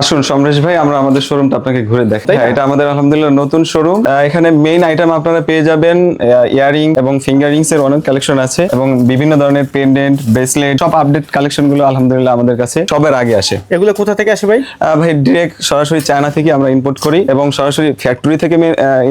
আসুন সমরেশ ভাই আমরা আমাদের শোরুমটা আপনাকে ঘুরে দেখাই। হ্যাঁ, এটা আমাদের আলহামদুলিল্লাহ নতুন শোরুম এখানে মেইন আইটেম আপনারা পেয়ে যাবেন ইয়ারিং এবং ফিঙ্গারিংস এর অনেক কালেকশন আছে এবং বিভিন্ন ধরনের পেন্ডেন্ট ব্রেসলেট সব আপডেট কালেকশনগুলো আলহামদুলিল্লাহ আমাদের কাছে সবের আগে আসে। এগুলো কোথা থেকে আসে ভাই? ভাই ডিরেক্ট সরাসরি চায়না থেকে আমরা ইম্পোর্ট করি এবং সরাসরি ফ্যাক্টরি থেকে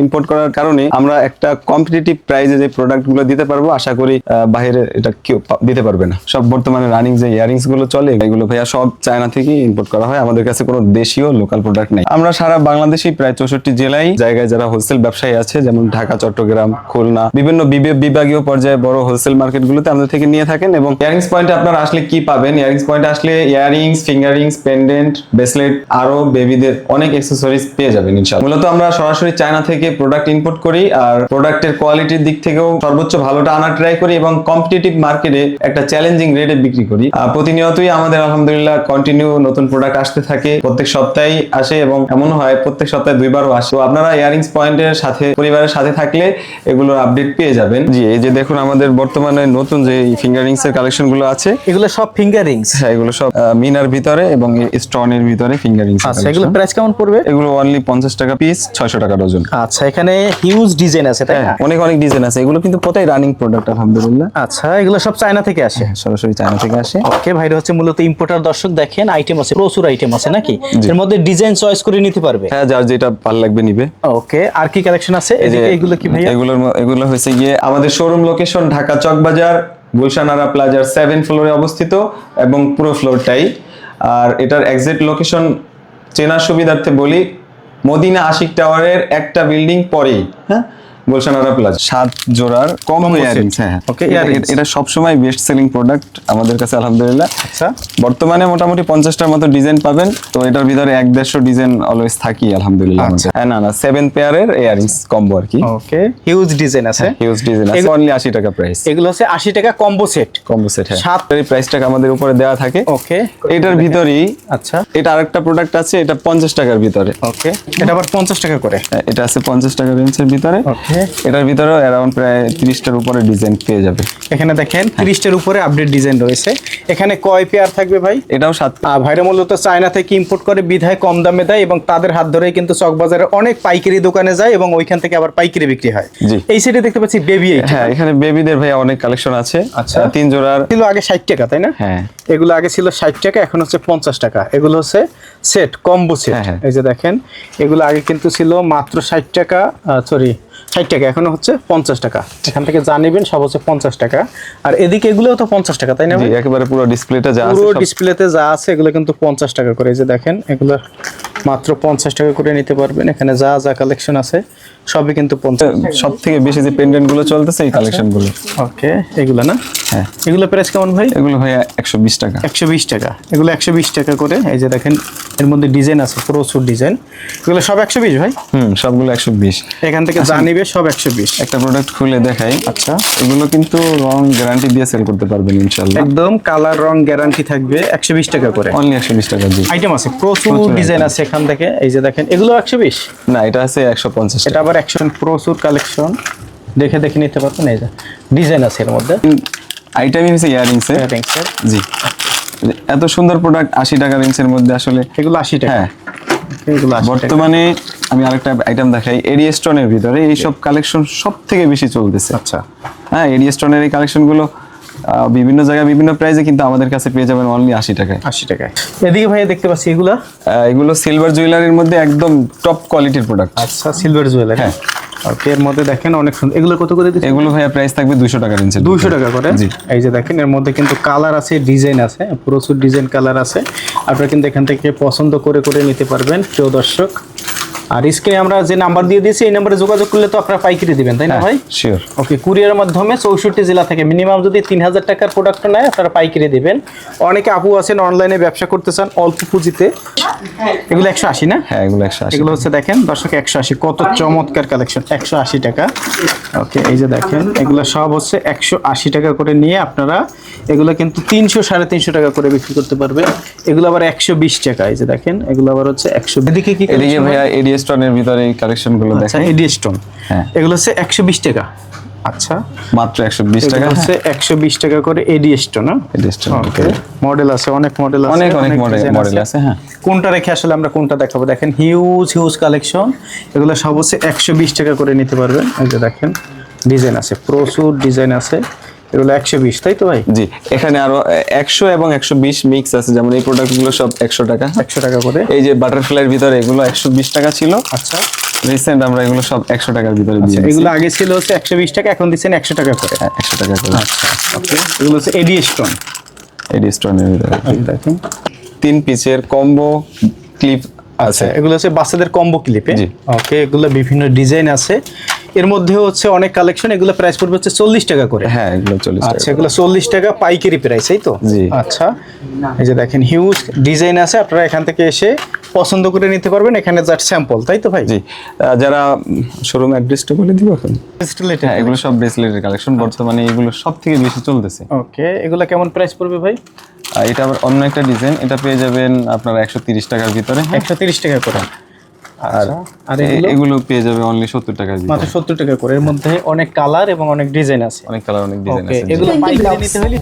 ইম্পোর্ট করার কারণে আমরা একটা কম্পিটিটিভ প্রাইসে যে প্রোডাক্টগুলো দিতে পারব আশা করি বাইরে এটা কেউ দিতে পারবে না। সব বর্তমানে রানিং যে ইয়ারিংসগুলো চলে এগুলো ভাইয়া সব চায়না থেকে ইম্পোর্ট করা হয়। আমাদের কাছে কোনো দেশীয় লোকাল প্রোডাক্ট নেই। আমরা সারা বাংলাদেশে প্রায় চৌষট্টি জেলায় জায়গায় যারা হোলসেল ব্যবসায়ী আছে, যেমন ঢাকা, চট্টগ্রাম, খুলনা, বিভিন্ন বিভাগীয় পর্যায়ে বড় হোলসেল মার্কেট গুলোতে আমাদের থেকে নিয়ে থাকেন এবং ইয়ারিংস পয়েন্টে আপনারা আসলে কি পাবেন? ইয়ারিংস পয়েন্টে আসলে ইয়ারিংস ফিঙ্গারিংস পেন্ডেন্ট ব্রেসলেট আরও বেবিদের অনেক অ্যাক্সেসরিজ পেয়ে যাবেন ইনশাআল্লাহ। মূলত আমরা সরাসরি চায়না থেকে প্রোডাক্ট ইম্পোর্ট করি আর প্রোডাক্টের কোয়ালিটির দিক থেকেও সর্বোচ্চ ভালোটা আনার ট্রাই করি এবং কম্পিটিটিভ মার্কেটে একটা চ্যালেঞ্জিং রেটে বিক্রি করি। প্রতিনিয়তই আমাদের আলহামদুলিল্লাহ কন্টিনিউ নতুন প্রোডাক্ট আসতে থাকে। প্রত্যেক সপ্তাহেই আসে এবং এমন হয় প্রত্যেক সপ্তাহে দুইবারও আসে। তো আপনারা ইয়ারিংস পয়েন্টের সাথে পরিবারের সাথে থাকলে এগুলোর আপডেট পেয়ে যাবেন। জি এই যে দেখুন আমাদের বর্তমানে নতুন যে ফিঙ্গারিংস এর কালেকশনগুলো আছে এগুলো সব ফিঙ্গার রিংস হ্যাঁ এগুলো সব মিনার ভিতরে এবং স্টোনের ভিতরে ফিঙ্গারিংস আচ্ছা এগুলো প্রাইস কেমন পড়বে? এগুলো অনলি পঞ্চাশ টাকা পিস ছয়শো টাকা ডজন আচ্ছা এখানে হিউজ ডিজাইন আছে তাই না? হ্যাঁ অনেক অনেক ডিজাইন আছে। এগুলো কিন্তু কোথায় রানিং প্রোডাক্ট আলহামদুলিল্লাহ। আচ্ছা এগুলো সব চায়না থেকে আসে? সরাসরি চায়না থেকে আসে। ওকে ভাইরা হচ্ছে মূলত ইম্পোর্টার দর্শক দেখেন আইটেম আছে প্রচুর আইটেম আছে নাকি? এর মধ্যে ডিজাইন চয়েস করে নিতে পারবে? হ্যাঁ যার যেটা ভালো লাগবে নিবে। ওকে আর কি কালেকশন আছে? এই যে এদিকে এগুলো কি ভাইয়া? এগুলোর এগুলো হয়েছে গিয়ে আমাদের শোরুম লোকেশন ঢাকা চকবাজার গুলশানারা প্লাজার সেভেন ফ্লোরে অবস্থিত এবং পুরো ফ্লোরটাই আর এটার এক্সাক্ট লোকেশন চেনার সুবিধার্থে বলি মদিনা আশিক টাওয়ারের একটা বিল্ডিং পরেই হ্যাঁ? গুলশানারা প্লাজা সাত জোড়ার কম ইয়ারিংস হ্যাঁ Okay, এটা-. এটা সবসময় বেস্ট সেলিং প্রোডাক্ট আমাদের কাছে আলহামদুলিল্লাহ। আচ্ছা। বর্তমানে মোটামুটি পঞ্চাশটার মতো ডিজাইন পাবেন তো এটার ভিতরে এক দেড়শো ডিজাইন অলওয়েজ থাকি আলহামদুলিল্লাহ আচ্ছা। হ্যাঁ না না সেভেন পেয়ারের ইয়ারিংস কম্বো আর কি। ওকে হিউজ ডিজাইন আছে। হিউজ ডিজাইন আছে। অনলি আশি টাকা প্রাইস এগুলো হচ্ছে আশি টাকা কম্বো সেট কম্বো সেট হ্যাঁ। সাত- এই প্রাইসটাকে আমাদের উপরে দেওয়া থাকে। ওকে এটার ভিতরেই আচ্ছা। এটা আরেকটা প্রোডাক্ট আছে এটা পঞ্চাশ টাকার ভিতরে। ওকে এটা আবার পঞ্চাশ টাকা করে। হ্যাঁ, এটা আছে পঞ্চাশ টাকা রেঞ্জের ভিতরে। ওকে এটার ভিতরে অ্যারাউন্ড প্রায় তিরিশটার উপরে ডিজাইন পেয়ে যাবে। এখানে দেখেন তিরিশটার উপরে আপডেট ডিজাইন রয়েছে। এখানে কয় পেয়ার থাকবে ভাই? এটাও সাত ভাইরা মূলত চায়না থেকে ইম্পোর্ট করে বিধায় কম দামে দেয় এবং তাদের হাত ধরেই কিন্তু চকবাজারে অনেক পাইকারি দোকানে যায় এবং ওইখান থেকে আবার পাইকারি বিক্রি হয়। জি। এই সাইডে দেখতে পাচ্ছি বেবি হ্যাঁ এখানে বেবিদের ভাই অনেক কালেকশন আছে। আচ্ছা। তিন জোড়ার ছিল আগে ষাট টাকা তাই না? হ্যাঁ। এগুলো আগে ছিল ষাট টাকা এখন হচ্ছে পঞ্চাশ টাকা। এগুলো হচ্ছে সেট কম্বো সেট। এই যে দেখেন এগুলো আগে কিন্তু ছিল মাত্র ষাট টাকা সরি ষাট টাকা এখন হচ্ছে পঞ্চাশ টাকা। এখান থেকে যা নেবেন সব হচ্ছে পঞ্চাশ টাকা। আর এদিকে এগুলোও তো পঞ্চাশ টাকা তাই না একেবারে পুরো ডিসপ্লেটা যা পুরো ডিসপ্লেতে যা আছে এগুলো কিন্তু পঞ্চাশ টাকা করে। এই যে দেখেন এগুলো মাত্র পঞ্চাশ টাকা করে নিতে পারবেন। এখানে যা যা কালেকশন আছে সবই কিন্তু পঞ্চাশ সব থেকে বেশি যে পেন্ডেন্টগুলো চলতেছে এই কালেকশনগুলো। ওকে এগুলো না? হ্যাঁ। এগুলো প্রাইস কেমন ভাই? এগুলো ভাইয়া একশো বিশ টাকা। একশো বিশ টাকা। এগুলো একশো বিশ টাকা করে এই যে দেখেন এর মধ্যে ডিজাইন আছে প্রচুর ডিজাইন। এগুলো সব একশো বিশ ভাই? হুম সবগুলো একশো বিশ। এখান থেকে যা নিবে সব একশো বিশ। একটা প্রোডাক্ট খুলে দেখাই। আচ্ছা। এগুলো কিন্তু রং গ্যারান্টি দিয়ে সেল করতে পারবেন ইনশাল্লাহ একদম কালার রং গ্যারান্টি থাকবে একশো বিশ টাকা করে। অনলি একশো বিশ টাকা জি আইটেম আছে প্রচুর ডিজাইন আছে এখান থেকে। এই যে দেখেন এগুলো একশো বিশ। না এটা আছে একশো পঞ্চাশ এটা আবার একশো প্রচুর কালেকশন দেখে দেখে নিতে পারবেন এই যে ডিজাইন আছে এর মধ্যে। আইটেমই হচ্ছে ইয়ারিংস এর। জি। এত সুন্দর প্রোডাক্ট আশি টাকা রেঞ্জের মধ্যে আসলে এগুলো আশি টাকা। হ্যাঁ। এগুলো আশি টাকা। বর্তমানে আমি আরেকটা আইটেম দেখাই এরিয়েস্টনের ভিতরে এইসব কালেকশন সব থেকে বেশি চলতেছে। আচ্ছা। হ্যাঁ এরিয়েস্টনের এই কালেকশনগুলো আহ, বিভিন্ন জায়গায় বিভিন্ন প্রাইসে কিন্তু আমাদের কাছে পেয়ে যাবেন অনলি আশি টাকায়। আশি টাকায়। এদিকে ভাইয়া দেখতে পাচ্ছি এগুলা? এগুলো সিলভার জুয়েলারির মধ্যে একদম টপ কোয়ালিটির প্রোডাক্ট আচ্ছা সিলভার জুয়েলারি হ্যাঁ। ওকে এর মধ্যে দেখেন অনেক সুন্দর এগুলো কত করে দিচ্ছেন? এগুলো ভাইয়া প্রাইস থাকবে দুশো টাকা রেঞ্জের দুইশো টাকা করে? জি। এই যে দেখেন এর মধ্যে কিন্তু কালার আছে ডিজাইন আছে প্রচুর ডিজাইন কালার আছে। আপনারা কিন্তু এখান থেকে পছন্দ করে করে নিতে পারবেন প্রিয় দর্শক। আর স্ক্রিনে আমরা যে নাম্বার দিয়ে দিয়েছি এই নাম্বারে যোগাযোগ করলে তো আপনারা পাইকারি দিবেন তাই না ভাই? শিওর ওকে কুরিয়ারের মাধ্যমে চৌষট্টি জেলা থেকে মিনিমাম যদি তিন হাজার টাকার প্রোডাক্ট নেয় আপনারা পাইকারি দিবেন। অনেকে আপু আছেন অনলাইনে ব্যবসা করতে চান অল্প পুঁজিতে। এগুলো একশো আশি না? হ্যাঁ এগুলো একশো আশি এগুলো হচ্ছে দেখেন দর্শক একশো আশি। কত চমৎকার কালেকশন একশো আশি টাকা। ওকে এই যে দেখেন এগুলো সব হচ্ছে একশো আশি টাকা করে নিয়ে আপনারা এগুলো কিন্তু তিনশো সাড়ে তিনশো টাকা করে বিক্রি করতে পারবেন। এগুলো আবার একশো বিশ টাকা এই যে দেখেন এগুলো আবার হচ্ছে একশো এদিকে কি এদিকে ভাইয়া এরিয়েস্টনের ভিতরে এই কালেকশনগুলো আচ্ছা দেখেন। এডি স্টোন হ্যাঁ। এগুলো হচ্ছে একশো বিশ টাকা। আচ্ছা মাত্র একশো বিশ টাকা। হচ্ছে একশো বিশ টাকা করে এডিএসটো না ওকে মডেল আছে অনেক মডেল আছে অনেক অনেক মডেল মডেল আছে। হ্যাঁ। কোনটা রেখে আসলে আমরা কোনটা দেখাবো? দেখেন হিউজ হিউজ কালেকশন এগুলো সব হচ্ছে একশো বিশ টাকা করে নিতে পারবেন। এই যে দেখেন ডিজাইন আছে প্রচুর ডিজাইন আছে। এগুলো একশো বিশ তাই তো ভাই? জি এখানে আরও একশো এবং একশো বিশ মিক্স আছে যেমন এই প্রোডাক্টগুলো সব একশো টাকা। একশো টাকা করে। এই যে বাটারফ্লাইয়ের ভিতরে এগুলো একশো বিশ টাকা ছিল। আচ্ছা। রিসেন্ট আমরা এগুলো সব একশো টাকার ভিতরে দিয়ে এগুলো আগে ছিল হচ্ছে একশো বিশ টাকা এখন দিচ্ছেন একশো টাকা করে। একশো টাকা করে। আচ্ছা ওকে এগুলো হচ্ছে এডি স্টোন এডি স্টোনের ভিতরে। দেখেন। তিন পিসের কম্বো ক্লিপ আছে। এগুলো হচ্ছে বাচ্চাদের কম্বো ক্লিপে। ওকে এগুলো বিভিন্ন ডিজাইন আছে। এর মধ্যে হচ্ছে অনেক কালেকশন এগুলো প্রাইস পড়বে হচ্ছে চল্লিশ টাকা করে। হ্যাঁ এগুলো চল্লিশ আচ্ছা এগুলো চল্লিশ টাকা পাইকারি প্রাইস এই তো? জি। আচ্ছা এই যে দেখেন হিউজ ডিজাইন আছে আপনারা এখান থেকে এসে পছন্দ করে নিতে পারবেন এখানে জাস্ট স্যাম্পল তাই তো ভাই? জি যারা শোরুম অ্যাড্রেসটা বলে দিব এখন? ব্রেসলেট হ্যাঁ এগুলো সব ব্রেসলেটের কালেকশন বর্তমানে এগুলো সব থেকে বেশি চলতেছে। ওকে এগুলো কেমন প্রাইস পড়বে ভাই? এটা আবার অন্য একটা ডিজাইন এটা পেয়ে যাবেন আপনারা একশো তিরিশ টাকার ভিতরে হ্যাঁ। একশো তিরিশ টাকা করে। আর আর এগুলো? পেয়ে যাবে অনলি সত্তর টাকা ভিতরে। মাত্র সত্তর টাকা করে। এর মধ্যে অনেক কালার এবং অনেক ডিজাইন আছে। অনেক কালার অনেক ডিজাইন আছে। এগুলো পাইকারি নিতে হলে